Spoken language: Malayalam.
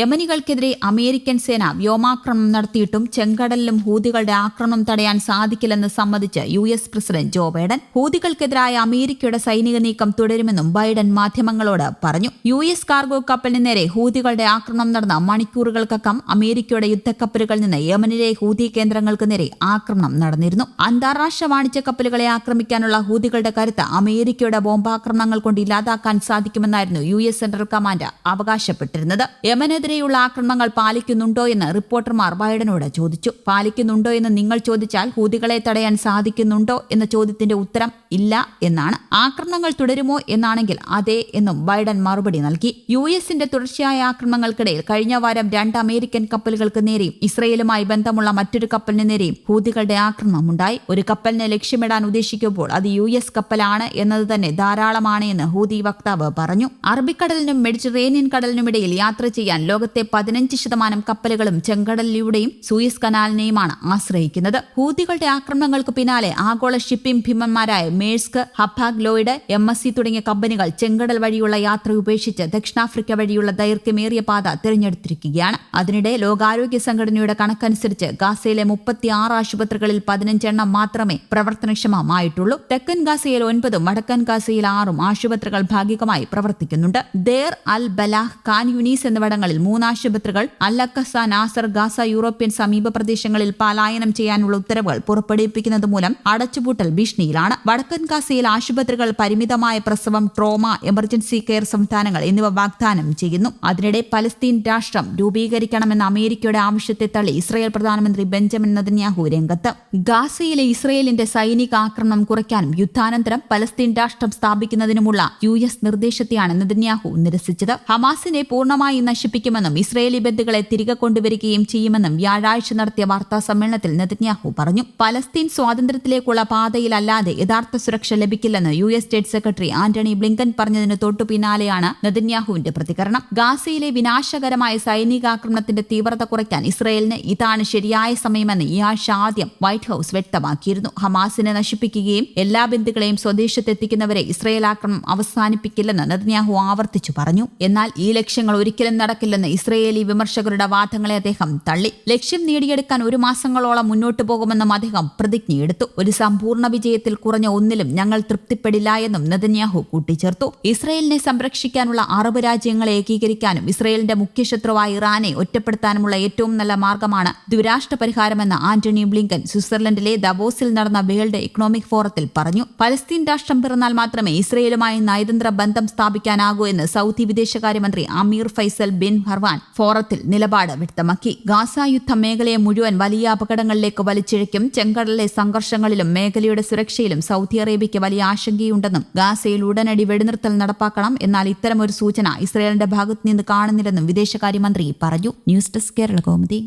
യമനികൾക്കെതിരെ അമേരിക്കൻ സേന വ്യോമാക്രമണം നടത്തിയിട്ടും ചെങ്കടലിലും ഹൂതികളുടെ ആക്രമണം തടയാൻ സാധിക്കില്ലെന്ന് സമ്മതിച്ച് U S president Joe Biden ഹൂതികൾക്കെതിരായ അമേരിക്കയുടെ സൈനിക നീക്കം തുടരുമെന്നും ബൈഡൻ മാധ്യമങ്ങളോട് പറഞ്ഞു. യു എസ് കാർഗോ കപ്പലിന് നേരെ ഹൂതികളുടെ ആക്രമണം നടന്ന മണിക്കൂറുകൾക്കകം അമേരിക്കയുടെ യുദ്ധക്കപ്പലുകളിൽ നിന്ന് യമനിലെ ഹൂതി കേന്ദ്രങ്ങൾക്ക് നേരെ ആക്രമണം നടന്നിരുന്നു. അന്താരാഷ്ട്ര വാണിജ്യ കപ്പലുകളെ ആക്രമിക്കാനുള്ള ഹൂതികളുടെ കരുത്ത് അമേരിക്കയുടെ ബോംബാക്രമണങ്ങൾ കൊണ്ട് ഇല്ലാതാക്കാൻ സാധിക്കുമെന്നായിരുന്നു യു എസ് സെൻട്രൽ കമാൻഡ് അവകാശപ്പെട്ടിരുന്നത്. യമനെതിരെയുള്ള ആക്രമണങ്ങൾ പാലിക്കുന്നുണ്ടോ എന്ന് റിപ്പോർട്ടർമാർ ബൈഡനോട് ചോദിച്ചു. പാലിക്കുന്നുണ്ടോ എന്ന് നിങ്ങൾ ചോദിച്ചാൽ ഹൂതികളെ തടയാൻ സാധിക്കുന്നുണ്ടോ എന്ന ചോദ്യത്തിന്റെ ഉത്തരം ഇല്ല എന്നാണ്. ആക്രമണങ്ങൾ തുടരുമോ എന്നാണെങ്കിൽ അതെ എന്നും ബൈഡൻ മറുപടി നൽകി. യു എസിന്റെ തുടർച്ചയായ ആക്രമണങ്ങൾക്കിടയിൽ കഴിഞ്ഞ വാരം രണ്ട് അമേരിക്കൻ കപ്പലുകൾക്ക് നേരെയും ഇസ്രയേലുമായി ബന്ധമുള്ള മറ്റൊരു കപ്പലിന് നേരെയും ഹൂതികളുടെ ആക്രമണമുണ്ടായി. ഒരു കപ്പലിനെ ലക്ഷ്യമിടാൻ ഉദ്ദേശിക്കുമ്പോൾ അത് യു എസ് കപ്പലാണ് എന്നത് തന്നെ ധാരാളമാണ് എന്ന് ഹൂതി വക്താവ് പറഞ്ഞു. അറബിക്കടലിനും മെഡിറ്ററേനിയൻ കടലിനുമിടയിൽ യാത്ര ചെയ്യാൻ ലോകത്തെ പതിനഞ്ച് ശതമാനം കപ്പലുകളും ചെങ്കടലിലൂടെയും സൂയസ് കനാലിനെയുമാണ് ആശ്രയിക്കുന്നത്. ഹൂതികളുടെ ആക്രമണങ്ങൾക്ക് പിന്നാലെ ആഗോള shipping ഭീമന്മാരായ Maersk Hapag Lloyd M S C തുടങ്ങിയ കമ്പനികൾ ചെങ്കടൽ വഴിയുള്ള യാത്ര ഉപേക്ഷിച്ച് ദക്ഷിണാഫ്രിക്ക വഴിയുള്ള ദൈർഘ്യമേറിയ പാത തിരഞ്ഞെടുത്തിരിക്കുകയാണ്. അതിനിടെ ലോകാരോഗ്യ സംഘടനയുടെ കണക്കനുസരിച്ച് ഗാസയിലെ മുപ്പത്തിയാറ് ആശുപത്രികളിൽ പതിനഞ്ചെണ്ണം മാത്രമേ പ്രവർത്തനക്ഷമമായിട്ടുള്ളൂ. തെക്കൻ ഗാസയിൽ ഒൻപതും വടക്കൻ ഗാസയിൽ ആറും ആശുപത്രികൾ ഭാഗികമായി പ്രവർത്തിക്കുന്നുണ്ട്. Deir Al Balah Khan Yunis എന്നിവിടങ്ങളിൽ മൂന്ന് ആശുപത്രികൾ അല്ലക്കസ നാസർ ഗാസ യൂറോപ്യൻ സമീപ പ്രദേശങ്ങളിൽ പലായനം ചെയ്യാനുള്ള ഉത്തരവുകൾ പുറപ്പെടുവിപ്പിക്കുന്നത് മൂലം അടച്ചുപൂട്ടൽ ഭീഷണിയിലാണ്. വടക്കൻ ഗാസയിൽ ആശുപത്രികൾ പരിമിതമായ പ്രസവം ട്രോമ എമർജൻസി കെയർ സംവിധാനങ്ങൾ എന്നിവ വാഗ്ദാനം ചെയ്യുന്നു. അതിനിടെ പലസ്തീൻ രാഷ്ട്രം രൂപീകരിക്കണമെന്ന അമേരിക്കയുടെ ആവശ്യത്തെ തള്ളി ഇസ്രായേൽ പ്രധാനമന്ത്രി ബെഞ്ചമിൻ നദന്യാഹു രംഗത്ത്. ഗാസയിലെ ഇസ്രായേലിന്റെ സൈനിക ആക്രമണം കുറയ്ക്കാനും യുദ്ധാനന്തരം പലസ്തീൻ രാഷ്ട്രം സ്ഥാപിക്കുന്നതിനുമുള്ള യു എസ് നിർദ്ദേശത്തെയാണ് നദന്യാഹു നിരസിച്ചത്. ഹമാസിനെ പൂർണമായി നശിപ്പിക്കുമെന്നും ഇസ്രയേലി ബന്ധുക്കളെ തിരികെ കൊണ്ടുവരികയും ചെയ്യുമെന്നും വ്യാഴാഴ്ച നടത്തിയ വാർത്താ സമ്മേളനത്തിൽ നദന്യാഹു പറഞ്ഞു. പലസ്തീൻ സ്വാതന്ത്ര്യത്തിലേക്കുള്ള പാതയിലല്ലാതെ യഥാർത്ഥ സുരക്ഷ ലഭിക്കില്ലെന്ന് U S state secretary Antony Blinken പറഞ്ഞതിന് തൊട്ടു പിന്നാലെയാണ് നെതന്യാഹുവിന്റെ പ്രതികരണം. ഗാസയിലെ വിനാശകരമായ സൈനികാക്രമണത്തിന്റെ തീവ്രത കുറയ്ക്കാൻ ഇസ്രയേലിന് ഇതാണ് ശരിയായ സമയമെന്ന് ഈ ആഴ്ച ആദ്യം വൈറ്റ് ഹൌസ് വ്യക്തമാക്കിയിരുന്നു. ഹമാസിനെ നശിപ്പിക്കുകയും എല്ലാ ബന്ധുക്കളെയും സ്വദേശത്തെത്തിക്കുന്നവരെ ഇസ്രയേൽ ആക്രമണം അവസാനിപ്പിക്കില്ലെന്ന് നെതന്യാഹു ആവർത്തിച്ചു പറഞ്ഞു. എന്നാൽ ഈ ലക്ഷ്യങ്ങൾ ഒരിക്കലും നടക്കില്ലെന്ന് ഇസ്രയേലി വിമർശകരുടെ വാദങ്ങളെ അദ്ദേഹം തള്ളി. ലക്ഷ്യം നേടിയെടുക്കാൻ ഒരു മാസങ്ങളോളം മുന്നോട്ടു പോകുമെന്നും അദ്ദേഹം പ്രതിജ്ഞയെടുത്തു. ഒരു സമ്പൂർണ വിജയത്തിൽ കുറഞ്ഞ ഒന്നിലും ഞങ്ങൾ തൃപ്തിപ്പെടില്ല എന്നും നെതന്യാഹു കൂട്ടിച്ചേർത്തു. ഇസ്രയേലിനെ സംരക്ഷിക്കാനുള്ള അറബ് രാജ്യങ്ങളെ ഏകീകരിക്കാനും ഇസ്രയേലിന്റെ മുഖ്യശത്രുവായ ഇറാനെ ഒറ്റപ്പെടുത്താനുമുള്ള ഏറ്റവും നല്ല മാർഗമാണ് ദ്വിരാഷ്ട്ര പരിഹാരമെന്ന് ആന്റണി ബ്ലിങ്കൻ സ്വിറ്റ്സർലൻഡിലെ ദവോസിൽ നടന്ന വേൾഡ് ഇക്കണോമിക് ഫോറത്തിൽ പറഞ്ഞു. പലസ്തീൻ രാഷ്ട്രം പിറന്നാൽ മാത്രമേ ഇസ്രയേലുമായി നയതന്ത്ര ബന്ധം സ്ഥാപിക്കാനാകൂ എന്ന് സൗദി വിദേശകാര്യമന്ത്രി അമീർ ഫൈസൽ ബിൻ ഹർവാൻ ഫോറത്തിൽ നിലപാട് വ്യക്തമാക്കി. ഗാസ യുദ്ധ മേഖലയെ മുഴുവൻ വലിയ അപകടങ്ങളിലേക്ക് വലിച്ചിഴയ്ക്കും ചെങ്കടലിലെ സംഘർഷങ്ങളിലും മേഖലയുടെ സുരക്ഷയിലും സൗദി അറേബ്യയ്ക്ക് വലിയ ആശങ്കയുണ്ടെന്നും ഗാസയിൽ ഉടനടി വെടിനിർത്തൽ നടപ്പാക്കണം എന്നാൽ ഇത്തരമൊരു സൂചന ഇസ്രയേലിന്റെ ഭാഗത്തുനിന്ന് കാണുന്നില്ലെന്നും വിദേശകാര്യമന്ത്രി പറഞ്ഞു. News desk Kerala കോമതി